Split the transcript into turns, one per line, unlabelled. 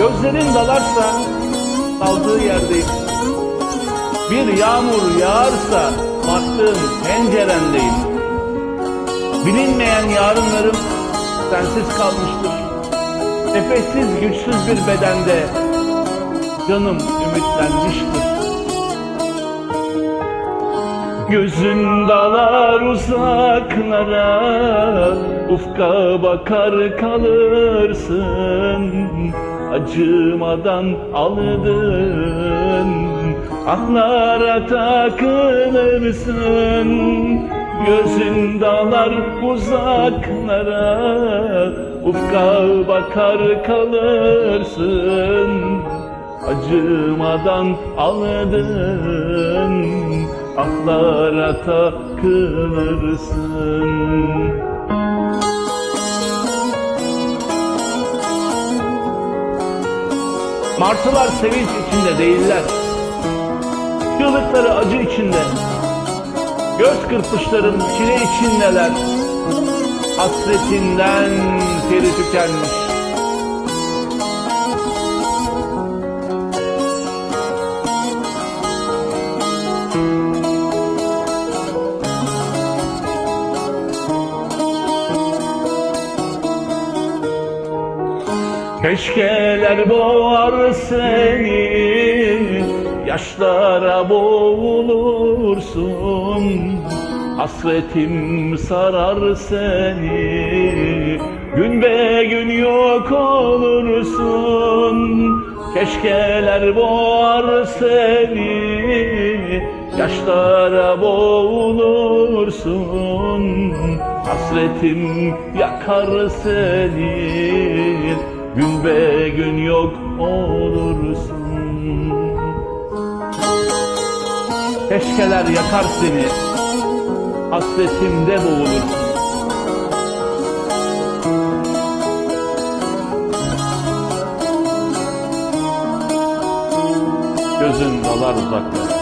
Gözlerin dalarsa daldığı yerdeyim. Bir yağmur yağarsa baktığım pencerendeyim. Bilinmeyen yarınlarım sensiz kalmıştır. Nefessiz güçsüz bir bedende canım ümitlenmiştir. Gözün dalar uzaklara Ufka bakar kalırsın. Acımadan aldın Ahlara takılırsın. Gözün dalar uzaklara Ufka bakar kalırsın. Acımadan aldın Aklara takılırsın Martılar sevinç içinde değiller. Çığlıkları acı içinde. Göz kırpışların çile içindeler. Hasretinden teri tükenmiş Keşkeler boğar seni Yaşlara boğulursun. Hasretim sarar seni Gün be gün yok olursun. Keşkeler boğar seni Yaşlara boğulursun. Hasretim yakar seni yok olursun. Keşkeler yakar seni Hasretimde boğulursun. Gözün dalar uzaklara